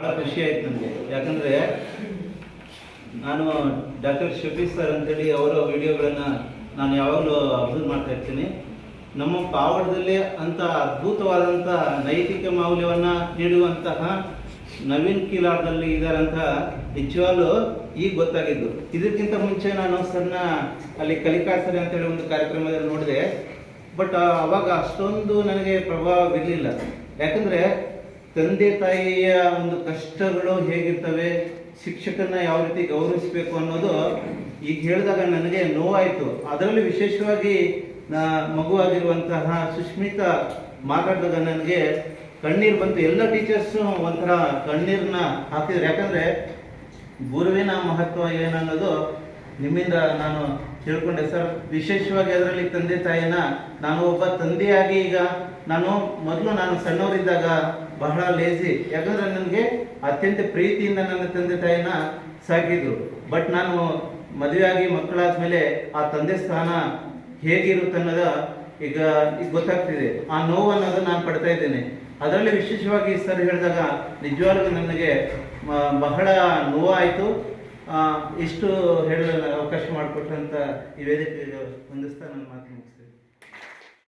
ಭಾಳ ಖುಷಿ ಆಯ್ತು ನನಗೆ ಯಾಕಂದರೆ ನಾನು ಡಾಕ್ಟರ್ ಶಫೀಸ್ ಸರ್ ಅಂತೇಳಿ ಅವರ ವಿಡಿಯೋಗಳನ್ನು ನಾನು ಯಾವಾಗಲೂ ಅಬ್ಸರ್ವ್ ಮಾಡ್ತಾ ಇರ್ತೀನಿ. ನಮ್ಮ ಪಾವಡದಲ್ಲಿ ಅಂತ ಅದ್ಭುತವಾದಂಥ ನೈತಿಕ ಮೌಲ್ಯವನ್ನು ನೀಡುವಂತಹ ನವೀನ್ ಕಿಲಾರ್ದಲ್ಲಿ ಇದ್ದಾರಂತ ನಿಜವಾಗ್ಲೂ ಈಗ ಗೊತ್ತಾಗಿದ್ದು. ಇದಕ್ಕಿಂತ ಮುಂಚೆ ನಾನು ಸರ್ನ ಅಲ್ಲಿ ಕಲಿಕಾಸರಿ ಅಂತೇಳಿ ಒಂದು ಕಾರ್ಯಕ್ರಮದಲ್ಲಿ ನೋಡಿದೆ. ಬಟ್ ಅವಾಗ ಅಷ್ಟೊಂದು ನನಗೆ ಪ್ರಭಾವ ಬೀರಲಿಲ್ಲ. ಯಾಕಂದರೆ ತಂದೆ ತಾಯಿಯ ಒಂದು ಕಷ್ಟಗಳು ಹೇಗಿರ್ತವೆ ಶಿಕ್ಷಕನ ಯಾವ ರೀತಿ ಗೌರವಿಸಬೇಕು ಅನ್ನೋದು ಈಗ ಹೇಳಿದಾಗ ನನಗೆ ನೋವಾಯಿತು. ಅದರಲ್ಲಿ ವಿಶೇಷವಾಗಿ ಮಗುವಾಗಿರುವಂತಹ ಸುಷ್ಮಿತಾ ಮಾತಾಡಿದಾಗ ನನಗೆ ಕಣ್ಣೀರು ಬಂತು. ಎಲ್ಲ ಟೀಚರ್ಸು ಒಂಥರ ಕಣ್ಣೀರನ್ನ ಹಾಕಿದ್ರು. ಯಾಕಂದರೆ ಗುರುವಿನ ಮಹತ್ವ ಏನನ್ನೋದು ನಿಮ್ಮಿಂದ ನಾನು ತಿಳ್ಕೊಂಡೆ ಸರ್, ವಿಶೇಷವಾಗಿ ಅದರಲ್ಲಿ ತಂದೆ ತಾಯಿನ ನಾನು ಒಬ್ಬ ತಂದೆಯಾಗಿ ಈಗ ನಾನು ಮೊದಲು ನಾನು ಸಣ್ಣವರಿದ್ದಾಗ ಬಹಳ ಲೇಜಿ ಯಾಕಂದ್ರೆ ನನಗೆ ಅತ್ಯಂತ ಪ್ರೀತಿಯಿಂದ ನನ್ನ ತಂದೆ ತಾಯಿನ ಸಾಕಿದ್ರು. ಬಟ್ ನಾನು ಮದುವೆಯಾಗಿ ಮಕ್ಕಳಾದ್ಮೇಲೆ ಆ ತಂದೆ ಸ್ಥಾನ ಹೇಗಿರುತ್ತೆ ಅನ್ನೋದ ಈಗ ಈಗ ಗೊತ್ತಾಗ್ತಿದೆ. ಆ ನೋವು ಅನ್ನೋದು ನಾನು ಪಡ್ತಾ ಇದ್ದೇನೆ. ಅದರಲ್ಲಿ ವಿಶೇಷವಾಗಿ ಸರ್ ಹೇಳಿದಾಗ ನಿಜವಾಗ್ಲೂ ನನಗೆ ಬಹಳ ನೋವಾಯಿತು. ಇಷ್ಟು ಹೇಳಲು ಅವಕಾಶ ಮಾಡಿಕೊಟ್ಟಂತ ಈ ವೇದಿಕೆಗೆ ಹೊಂದಿಸ್ತಾ ನನ್ನ ಮಾತು ಮುಗಿಸ್ತೇನೆ.